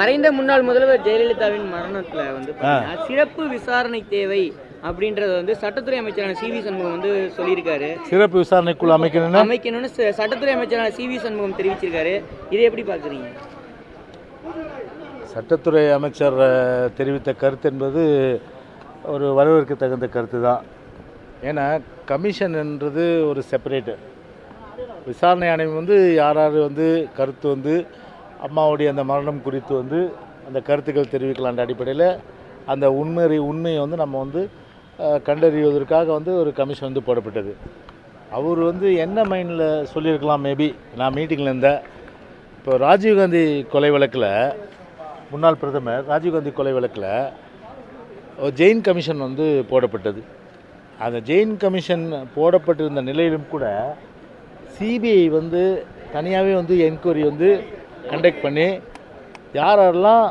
மறைந்த முன்னாள் முதல்வர் ஜெயலலிதாவின் மரணத்துல வந்து சிறப்பு விசாரணை தேவை அப்படின்றத வந்து சட்டத்துறை அமைச்சரான சி வி சண்முகம் வந்து சொல்லியிருக்காரு. சிறப்பு விசாரணைக்குழு அமைக்கணும்னா? அமைக்கணும்னு சட்டத்துறை அமைச்சரான சி வி சண்முகம் தெரிவிச்சிருக்காரு. இதை எப்படி பாக்குறீங்க? சட்டத்துறை அமைச்சர் தெரிவித்த கருத்து என்பது ஒரு வரவேற்க தகுந்த கருத்து தான். ஏன்னா கமிஷன் என்றது ஒரு செப்பரேட்டு. விசாரணை ஆணையம் வந்து யார் யார் வந்து கருத்து வந்து அம்மாவுடைய அந்த மரணம் குறித்து வந்து அந்த கருத்துக்கள் தெரிவிக்கலான்ற அடிப்படையில் அந்த உண்மை உண்மையை வந்து நம்ம வந்து கண்டறிவதற்காக வந்து ஒரு கமிஷன் வந்து போடப்பட்டது. அவர் வந்து என்ன மைண்டில் சொல்லியிருக்கலாம் மேபி? நான் மீட்டிங்கில் இருந்தேன். இப்போ ராஜீவ்காந்தி கொலை வழக்கில் முன்னாள் பிரதமர் ராஜீவ்காந்தி கொலை வழக்கில் ஜெயின் கமிஷன் வந்து போடப்பட்டது. அந்த ஜெயின் கமிஷன் போடப்பட்டிருந்த நிலையிலும் கூட சிபிஐ வந்து தனியாகவே வந்து என்கொயரி வந்து கண்டக்ட் பண்ணி யார் யாரெல்லாம்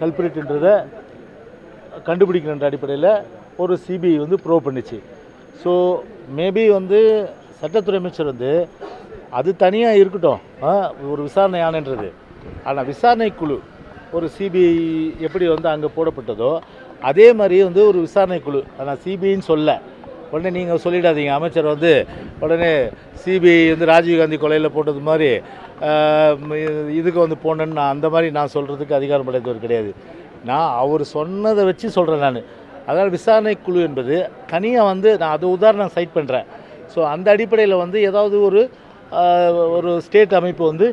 கல்பிரிட்ன்றதை கண்டுபிடிக்கணுன்ற அடிப்படையில் ஒரு சிபிஐ வந்து ப்ரூவ் பண்ணிச்சு. ஸோ மேபி வந்து சட்டத்துறை அமைச்சர் வந்து அது தனியாக இருக்கட்டும். ஒரு விசாரணை ஆணைன்றது. ஆனால் விசாரணை குழு ஒரு சிபிஐ எப்படி வந்து அங்கே போடப்பட்டதோ அதே மாதிரி வந்து ஒரு விசாரணை குழு. ஆனால் சிபிஐன்னு சொல்ல. உடனே நீங்கள் சொல்லிடாதீங்க. அமைச்சர் வந்து உடனே சிபிஐ வந்து ராஜீவ்காந்தி கொலையில் போட்டது மாதிரி இதுக்கு வந்து போனேன்னு நான் அந்த மாதிரி நான் சொல்கிறதுக்கு அதிகாரம் படைத்தவர் கிடையாது. நான் அவர் சொன்னதை வச்சு சொல்கிறேன் நான். அதாவது விசாரணை குழு என்பது தனியாக வந்து நான் அது உதாரணம் சைட் பண்ணுறேன் ஸோ அந்த அடிப்படையில் வந்து ஏதாவது ஒரு ஒரு ஸ்டேட் அமைப்பு வந்து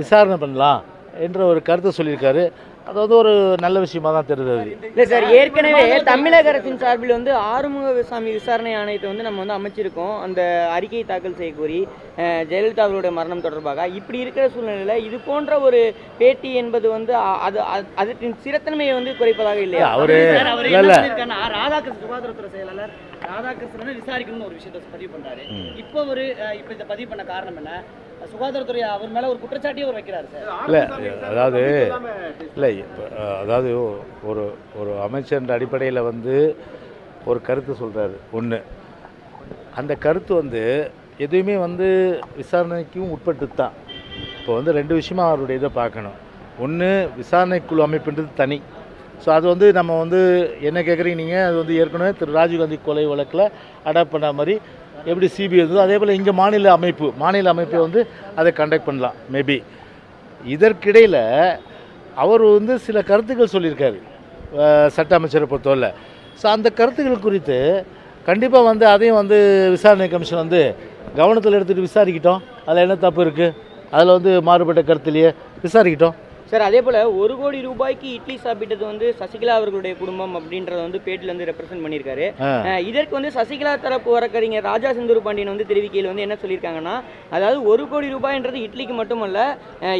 விசாரணை பண்ணலாம் என்ற ஒரு கருத்தை சொல்லியிருக்காரு. அது வந்து ஒரு நல்ல விஷயமா தான் தெரியுது அது. இல்ல சார் ஏற்கனவே தமிழக அரசின் சார்பில் வந்து ஆறுமுகசாமி விசாரணை ஆணையத்தை வந்து நம்ம வந்து அமைச்சிருக்கோம். அந்த அறிக்கையை தாக்கல் செய்ய கோரி ஜெயலலிதா அவர்களுடைய மரணம் தொடர்பாக. இப்படி இருக்கிற சூழ்நிலையில இது போன்ற ஒரு பேட்டி என்பது வந்து அது அது- அதற்கு சிறத்தன்மையை வந்து குறைப்பதாக இல்லையா? அவரு ராதாகிருஷ்ணன் சுகாதாரத்துறை செயலாளர் ராதாகிருஷ்ணனை விசாரிக்கணும்னு ஒரு விஷயத்தை பதிவு பண்றாரு. இப்போ ஒரு அஹ், இப்போ இதை பதிவு பண்ண காரணம் என்ன? சுகாதாரத்துறை அவர் மேல ஒரு குற்றச்சாட்டியே அவர் வைக்கிறாரு சார். இல்லை அதாவது இல்லை அதாவது ஒரு ஒரு அமைச்சர் அடிப்படையில் வந்து ஒரு கருத்து சொல்கிறாரு ஒன்று அந்த கருத்து வந்து எதுவுமே வந்து விசாரணைக்கும் உட்பட்டு தான் இப்போ வந்து ரெண்டு விஷயமா அவருடைய இதை பார்க்கணும். ஒன்று விசாரணை குழு அமைப்புன்றது தனி. ஸோ அது வந்து நம்ம வந்து என்ன கேட்குறீங்க நீங்கள் அது வந்து ஏற்கனவே திரு. ராஜீவ்காந்தி கொலை வழக்கில் அடாப்ட் பண்ண மாதிரி எப்படி சிபிஐ இருந்ததோ அதே போல் இங்கே மாநில அமைப்பு மாநில அமைப்பை வந்து அதை கண்டக்ட் பண்ணலாம் மேபி இதற்கிடையில் அவர் வந்து சில கருத்துக்கள் சொல்லியிருக்காரு சட்ட அமைச்சரை பொறுத்தவரை ஸோ அந்த கருத்துக்கள் குறித்து கண்டிப்பாக வந்து அதையும் வந்து விசாரணை கமிஷன் வந்து கவனத்தில் எடுத்துகிட்டு விசாரிக்கிட்டோம். அதில் என்ன தப்பு இருக்குது அதில் வந்து மாறுபட்ட கருத்துலையே விசாரிக்கிட்டோம். சார் அதே போல ஒரு கோடி ரூபாய்க்கு இட்லி சாப்பிட்டது வந்து சசிகலா அவர்களுடைய குடும்பம் அப்படின்றத வந்து பேட்டில வந்து ரெப்ரசென்ட் பண்ணியிருக்காரு. இதற்கு வந்து சசிகலா தரப்பு வழக்கறிஞர் ராஜா செந்தூர் பாண்டியன் வந்து தெரிவிக்கையில் வந்து என்ன சொல்லியிருக்காங்கன்னா அதாவது ஒரு கோடி ரூபாய்ன்றது இட்லிக்கு மட்டுமல்ல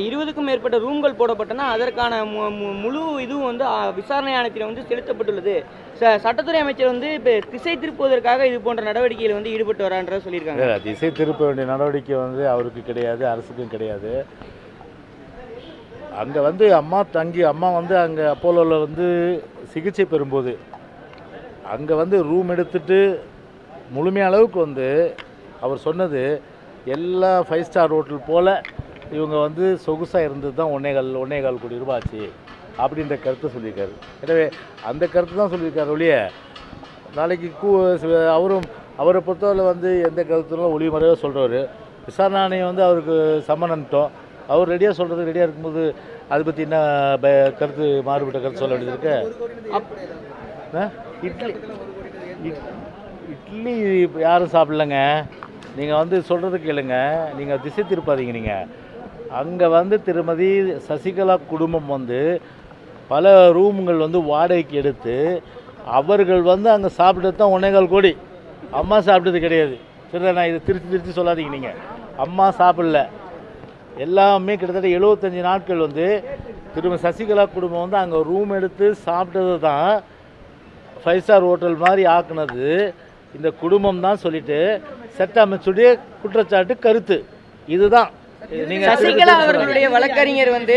இருபதுக்கும் மேற்பட்ட ரூம்கள் போடப்பட்டன அதற்கான முழு இதுவும் வந்து விசாரணை ஆணையத்தில் வந்து செலுத்தப்பட்டுள்ளது. சட்டத்துறை அமைச்சர் வந்து இப்போ திசை திருப்புவதற்காக இது போன்ற நடவடிக்கையில் வந்து ஈடுபட்டு வரான்றத சொல்லியிருக்காங்க. திசை திருப்ப வேண்டிய நடவடிக்கை வந்து அவருக்கு கிடையாது அரசுக்கும் கிடையாது. அங்கே வந்து அம்மா தங்கி அம்மா வந்து அங்கே அப்போலோவில் வந்து சிகிச்சை பெறும்போது அங்கே வந்து ரூம் எடுத்துட்டு முழுமைய அளவுக்கு வந்து அவர் சொன்னது எல்லா ஃபைவ் ஸ்டார் ஹோட்டல் போல் இவங்க வந்து சொகுசாக இருந்தது தான் ஒன்னே கால் ஒன்னே கால் கோடி ரூபாய் ஆச்சு அப்படின்ற கருத்தை சொல்லியிருக்காரு. எனவே அந்த கருத்து தான் சொல்லியிருக்காரு ஒழிய நாளைக்கு கூ அவரும் அவரை பொறுத்தவரை வந்து எந்த கருத்துலாம் ஒளிமறையாக சொல்கிறவர் விசாரணை ஆணையம் வந்து அவருக்கு சம்மனன்ட்டோம் அவர் ரெடியாக சொல்கிறது ரெடியாக இருக்கும்போது அதை பற்றி என்ன ப- கருத்து மாறுபட்ட கருத்து சொல்ல வேண்டியது இருக்கு? இட்லி. இட்- இட்லி யாரும் சாப்பிடலங்க. நீங்கள் வந்து சொல்கிறது கேளுங்க. நீங்கள் திசை திருப்பாதீங்க நீங்கள் அங்கே வந்து திருமதி சசிகலா குடும்பம் வந்து பல ரூம்கள் வந்து வாடகைக்கு எடுத்து அவர்கள் வந்து அங்கே சாப்பிட்டது தான் ஒன்னேகால் கோடி. அம்மா சாப்பிட்டது கிடையாது. சரி நான் இதை திருச்சி திருச்சி சொல்லாதீங்க நீங்கள் அம்மா சாப்பிடல. எல்லாமே கிட்டத்தட்ட எழுபத்தஞ்சி நாட்கள் வந்து திரும்ப சசிகலா குடும்பம் வந்து அங்கே ரூம் எடுத்து சாப்பிட்டது தான் ஃபைவ் ஸ்டார் ஹோட்டல் மாதிரி ஆக்குனது. இந்த குடும்பம் தான் சொல்லிட்டு சட்ட அமைச்சுடைய குற்றச்சாட்டு கருத்து. இதுதான். சசிகலா அவர்களுடைய வழக்கறிஞர் வந்து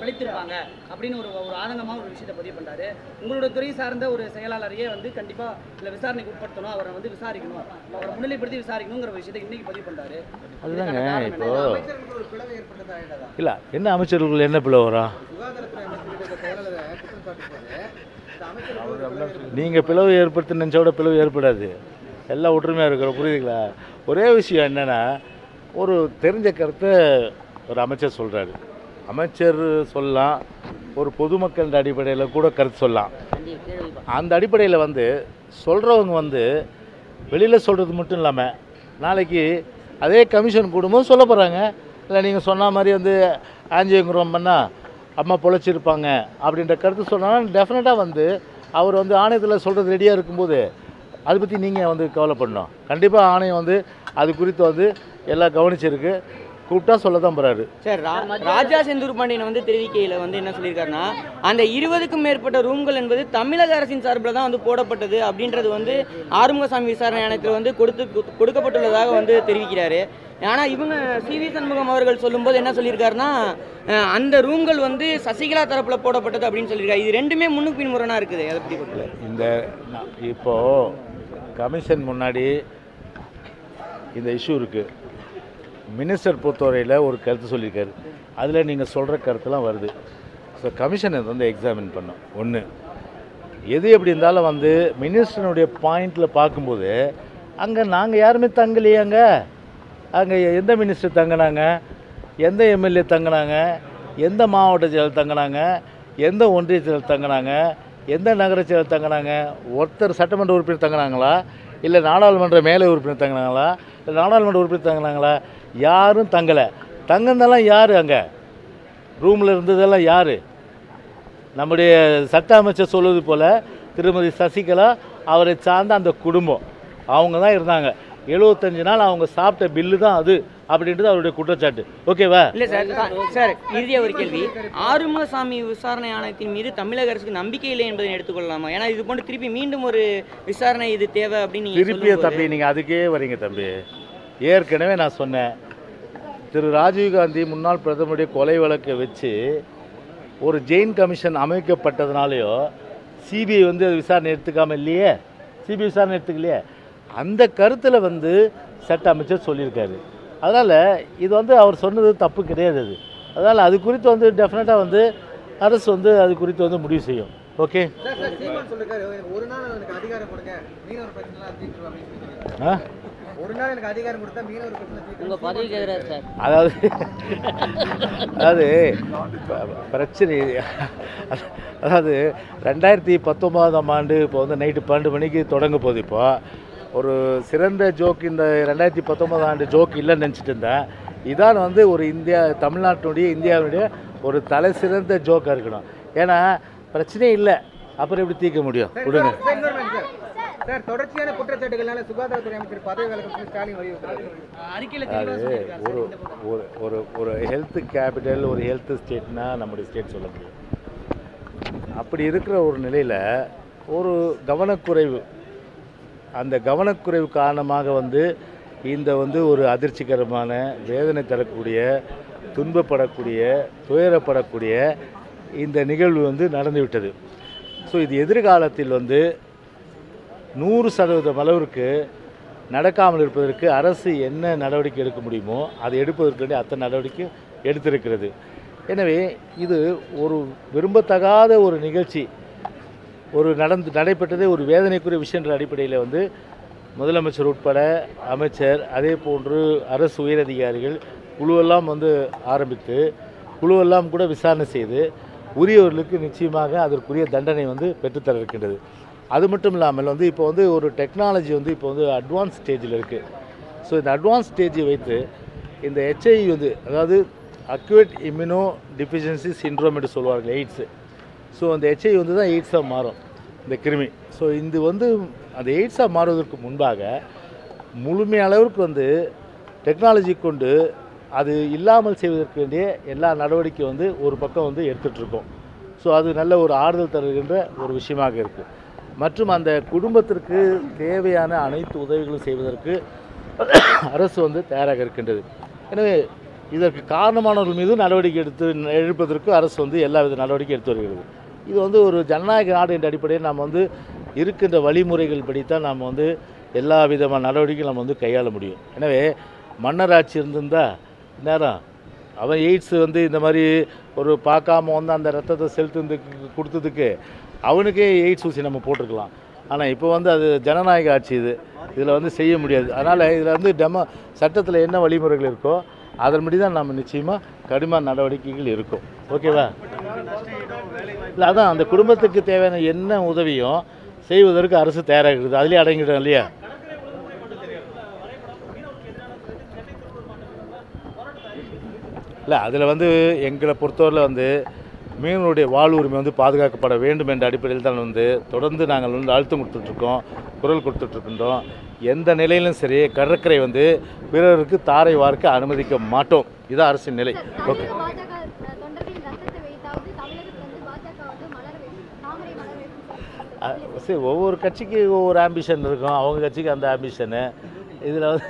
பிழைத்திருப்பாங்க அப்படின்னு ஒரு ஒரு ஆதங்கமாக ஒரு விஷயத்தை பதிவு பண்ணுறாரு உங்களோட துறை சார்ந்த ஒரு செயலாளரையே வந்து கண்டிப்பாக இல்லை விசாரணைக்கு உட்படுத்தணும். அவரை வந்து விசாரிக்கணும். அவரை முன்னிலைப்படுத்தி விசாரிக்கணுங்கிற விஷயத்தை இன்னைக்கு பதிவு பண்ணுறாரு அதுதாங்க இப்போ இல்லை என்ன அமைச்சர்கள் என்ன பிள்ளை வரும்? நீங்கள் பிளவு ஏற்படுத்தினோட பிளவு ஏற்படாது. எல்லாம் ஒற்றுமையாக இருக்கிற புரியுதுங்களா? ஒரே விஷயம் என்னன்னா ஒரு தெரிஞ்ச கருத்தை ஒரு அமைச்சர் சொல்கிறாரு அமைச்சர் சொல்லலாம் ஒரு பொதுமக்கள் அடிப்படையில் கூட கருத்து சொல்லலாம். அந்த அடிப்படையில் வந்து சொல்கிறவங்க வந்து வெளியில் சொல்கிறது மட்டும் இல்லாமல் நாளைக்கு அதே கமிஷன் கூடும்போது சொல்ல போகிறாங்க இல்லை நீங்கள் சொன்ன மாதிரி வந்து ஆஞ்சியங்குரம் பண்ணால் அம்மா பொழைச்சிருப்பாங்க அப்படின்ற கருத்து சொன்னால் டெஃபினட்டாக வந்து அவர் வந்து ஆணையத்தில் சொல்கிறது ரெடியாக இருக்கும்போது அதை பற்றி நீங்கள் வந்து கவலைப்படணும். கண்டிப்பாக ஆணையம் வந்து அது குறித்து வந்து எல்லாம் கவனிச்சிருக்கு. கூப்பிட்டா சொல்ல தான் போகிறாரு சார் ரா- ராஜா செந்தூர் பாண்டியன் வந்து தெரிவிக்கையில் வந்து என்ன சொல்லியிருக்காருன்னா அந்த இருபதுக்கும் மேற்பட்ட ரூம்கள் என்பது தமிழக அரசின் சார்பில் தான் வந்து போடப்பட்டது அப்படின்றது வந்து ஆறுமுகசாமி விசாரணை ஆணையத்தில் வந்து கொடுத்து கொடுக்கப்பட்டுள்ளதாக வந்து தெரிவிக்கிறாரு. ஆனால் இவங்க சி வி சண்முகம் அவர்கள் சொல்லும்போது என்ன சொல்லியிருக்காருன்னா அந்த ரூம்கள் வந்து சசிகலா தரப்பில் போடப்பட்டது அப்படின்னு சொல்லியிருக்காரு. இது ரெண்டுமே முன்னுக்கு பின் முரணாக இருக்குது அதை பற்றி இந்த நான் இப்போது கமிஷன் முன்னாடி இந்த இஷ்யூ இருக்குது மினிஸ்டர் பொறுத்தவரையில் ஒரு கருத்து சொல்லியிருக்காரு. அதில் நீங்கள் சொல்கிற கருத்துலாம் வருது. ஸோ கமிஷன் இதை வந்து எக்ஸாமின் பண்ணும். ஒன்று எது எப்படி இருந்தாலும் வந்து மினிஸ்டருடைய பாயிண்டில் பார்க்கும்போது அங்கே நாங்கள் யாருமே தங்கலையே அங்கே அங்கே எந்த மினிஸ்டர் தங்கினாங்க? எந்த எம்எல்ஏ தங்கினாங்க? எந்த மாவட்ட செயலர் தங்கினாங்க? எந்த ஒன்றிய செயலர் தங்கினாங்க? எந்த நகர செயலர் தங்கினாங்க? ஒருத்தர் சட்டமன்ற உறுப்பினர் தங்கினாங்களா? இல்லை நாடாளுமன்ற மேலே உறுப்பினர் தங்கினாங்களா? இல்லை நாடாளுமன்ற உறுப்பினர் தங்கினாங்களா? யாரும் தங்கலை. தங்கினதெல்லாம் யார் அங்கே? ரூமில் இருந்ததெல்லாம் யார்? நம்முடைய சட்ட அமைச்சர் சொல்வது போல் திருமதி சசிகலா அவரை சார்ந்த அந்த குடும்பம். அவங்க தான் இருந்தாங்க. எழுபத்தஞ்சு நாள் அவங்க சாப்பிட்ட பில்லு தான் அது. அப்படின்றது அவருடைய குற்றச்சாட்டு. ஓகேவா இல்லை சார் சார் இறுதியாக ஒரு கேள்வி. ஆறுமுகசாமி விசாரணை ஆணையத்தின் மீது தமிழக அரசுக்கு நம்பிக்கை இல்லை என்பதை எடுத்துக்கொள்ளலாமா? ஏன்னா இது போன்று திருப்பி மீண்டும் ஒரு விசாரணை இது தேவை அப்படின்னு சொல்லும்போது- தம்பி நீங்கள் அதுக்கே வரீங்க தம்பி. ஏற்கனவே நான் சொன்னேன். திரு ராஜீவ்காந்தி முன்னாள் பிரதமருடைய கொலை வழக்கை வச்சு ஒரு ஜெயின் கமிஷன் அமைக்கப்பட்டதுனாலயோ சிபிஐ வந்து அது விசாரணை எடுத்துக்காம இல்லையே? சிபிஐ விசாரணை எடுத்துக்கலையே? அந்த கருத்தில் வந்து சட்ட அமைச்சர் சொல்லியிருக்காரு. அதனால் இது வந்து அவர் சொன்னது தப்பு கிடையாது அது. அதனால் அது குறித்து வந்து டெஃபினட்டாக வந்து அரசு வந்து அது குறித்து வந்து முடிவு செய்யும். ஓகே அதாவது அதாவது பிரச்சனை அதாவது ரெண்டாயிரத்தி பத்தொம்போதாம் ஆண்டு இப்போ வந்து நைட்டு பன்னெண்டு மணிக்கு தொடங்க போகுது இப்போ. ஒரு சிறந்த ஜோக் இந்த ரெண்டாயிரத்தி பத்தொம்போதாம் ஆண்டு ஜோக் இல்லைன்னு நினச்சிட்டு இருந்தேன். இதான் வந்து ஒரு இந்தியா தமிழ்நாட்டினுடைய இந்தியாவுடைய ஒரு தலை சிறந்த ஜோக்காக இருக்கணும். ஏன்னா பிரச்சனையே இல்லை. அப்புறம் எப்படி தீர்க்க முடியும்? விடுங்க. சார், தொடர்ச்சியான குற்றச்சாட்டுகளால சுகாதாரத்துறை அமைச்சர் பதவி விலக சொல்லி ஸ்டாலின் சொல்லியிருக்காரு ஒரு ஒரு ஒரு ஒரு ஹெல்த் கேபிட்டல் ஒரு ஹெல்த் ஸ்டேட்னா நம்முடைய ஸ்டேட் சொல்ல முடியும். அப்படி இருக்கிற ஒரு நிலையில் ஒரு கவனக்குறைவு அந்த கவனக்குறைவு காரணமாக வந்து இந்த வந்து ஒரு அதிர்ச்சிகரமான வேதனை தரக்கூடிய துன்பப்படக்கூடிய துயரப்படக்கூடிய இந்த நிகழ்வு வந்து நடந்துவிட்டது ஸோ இது எதிர்காலத்தில் வந்து நூறு சதவீதம் அளவிற்கு நடக்காமல் இருப்பதற்கு அரசு என்ன நடவடிக்கை எடுக்க முடியுமோ அதை எடுப்பதற்கு வேண்டிய அத்தனை நடவடிக்கை எடுத்திருக்கிறது. எனவே இது ஒரு விரும்பத்தகாத ஒரு நிகழ்ச்சி. ஒரு நடந்து நடைபெற்றதே ஒரு வேதனைக்குரிய விஷயன்ற அடிப்படையில் வந்து முதலமைச்சர் உட்பட அமைச்சர் அதே போன்று அரசு உயரதிகாரிகள் குழுவெல்லாம் வந்து ஆரம்பித்து குழுவெல்லாம் கூட விசாரணை செய்து உரியவர்களுக்கு நிச்சயமாக அதற்குரிய தண்டனை வந்து பெற்றுத்தர இருக்கின்றது. அது மட்டும் இல்லாமல் வந்து இப்போ வந்து ஒரு டெக்னாலஜி வந்து இப்போ வந்து அட்வான்ஸ் ஸ்டேஜில் இருக்குது ஸோ இந்த அட்வான்ஸ் ஸ்டேஜை வைத்து இந்த ஹெச்ஐவி வந்து அதாவது அக்யூட் இம்யூனோ டிஃபிஷியன்சி சிண்ட்ரோம் என்று சொல்வார்கள் எய்ட்ஸு. ஸோ அந்த ஹெச்ஐவி வந்து தான் எய்ட்ஸாக மாறும் இந்த கிருமி. ஸோ இது வந்து அந்த எய்ட்ஸாக மாறுவதற்கு முன்பாக முழுமை அளவிற்கு வந்து டெக்னாலஜி கொண்டு அது இல்லாமல் செய்வதற்கு வேண்டிய எல்லா நடவடிக்கையும் வந்து ஒரு பக்கம் வந்து எடுத்துகிட்ருக்கோம் ஸோ அது நல்ல ஒரு ஆறுதல் தருகின்ற ஒரு விஷயமாக இருக்குது மற்றும் அந்த குடும்பத்திற்கு தேவையான அனைத்து உதவிகளும் செய்வதற்கு அரசு வந்து தயாராக இருக்கின்றது. எனவே இதற்கு காரணமானவர்கள் மீது நடவடிக்கை எடுத்து எழுப்பதற்கு அரசு வந்து எல்லா வித நடவடிக்கை எடுத்து வருகிறது. இது வந்து ஒரு ஜனநாயக நாடு என்ற அடிப்படையில் நாம் வந்து இருக்கின்ற வழிமுறைகள் படித்தான் நாம் வந்து எல்லா விதமான நடவடிக்கையும் நம்ம வந்து கையாள முடியும். எனவே மன்னர் ஆட்சி இருந்திருந்தால் நேரம் அவன் எய்ட்ஸ் வந்து இந்த மாதிரி ஒரு பார்க்காம வந்து அந்த ரத்தத்தை செலுத்துறதுக்கு கொடுத்ததுக்கு அவனுக்கே எய்ட்ஸ் ஊசி நம்ம போட்டிருக்கலாம். ஆனால் இப்போ வந்து அது ஜனநாயக ஆட்சி இது. இதில் வந்து செய்ய முடியாது. அதனால் இதில் வந்து டெமோ சட்டத்தில் என்ன வழிமுறைகள் இருக்கோ அதன்படி தான் நம்ம நிச்சயமாக கடுமையான நடவடிக்கைகள் இருக்கும். ஓகேவா? இல்லை அதான் அந்த குடும்பத்துக்கு தேவையான என்ன உதவியும் செய்வதற்கு அரசு தயாராக இருக்குது அதுலேயே அடங்கிடும் இல்லையா? இல்லை அதில் வந்து எங்களை பொறுத்தவரையில் வந்து மீனவருடைய வாழ்வுரிமை வந்து பாதுகாக்கப்பட வேண்டும் என்ற அடிப்படையில் தான் வந்து தொடர்ந்து நாங்கள் வந்து அழுத்தம் கொடுத்துட்ருக்கோம் குரல் கொடுத்துட்ருக்கின்றோம். எந்த நிலையிலும் சரி கடற்கரை வந்து பிறருக்கு தாரை வார்க்க அனுமதிக்க மாட்டோம். இதுதான் அரசின் நிலை. ஓகே. சரி ஒவ்வொரு கட்சிக்கு ஒவ்வொரு ஆம்பிஷன் இருக்கும். அவங்க கட்சிக்கு அந்த ஆம்பிஷனு இதில் வந்து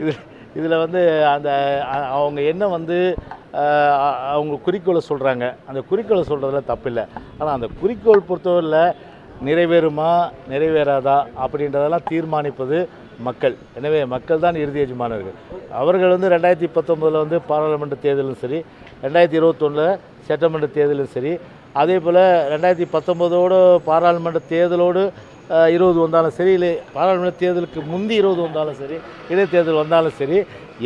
இதில் இதில் வந்து அந்த அவங்க என்ன வந்து அவங்க குறிக்கோளை சொல்கிறாங்க அந்த குறிக்கோளை சொல்கிறதுல தப்பில்லை. ஆனால் அந்த குறிக்கோள் பொறுத்தவரையில் நிறைவேறுமா நிறைவேறாதா அப்படின்றதெல்லாம் தீர்மானிப்பது மக்கள். எனவே மக்கள் தான் இறுதி எஜமானர்கள். அவர்கள் வந்து ரெண்டாயிரத்தி பத்தொம்போதில் வந்து பாராளுமன்ற தேர்தலும் சரி ரெண்டாயிரத்தி இருபத்தொன்னில் சட்டமன்ற தேர்தலும் சரி அதே போல் ரெண்டாயிரத்தி பத்தொம்போதோடு பாராளுமன்ற தேர்தலோடு இருபது வந்தாலும் சரி இல்லை பாராளுமன்ற தேர்தலுக்கு முந்தி இருபது வந்தாலும் சரி இடைத்தேர்தல் வந்தாலும் சரி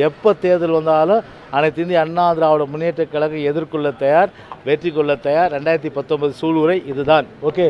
எப்போ தேர்தல் வந்தாலும் அனைத்து இந்திய அண்ணா திராவிட முன்னேற்ற கழகம் எதிர்கொள்ள தயார் வெற்றி கொள்ள தயார். ரெண்டாயிரத்தி பத்தொன்பது சூழ்வுரை இதுதான். ஓகே.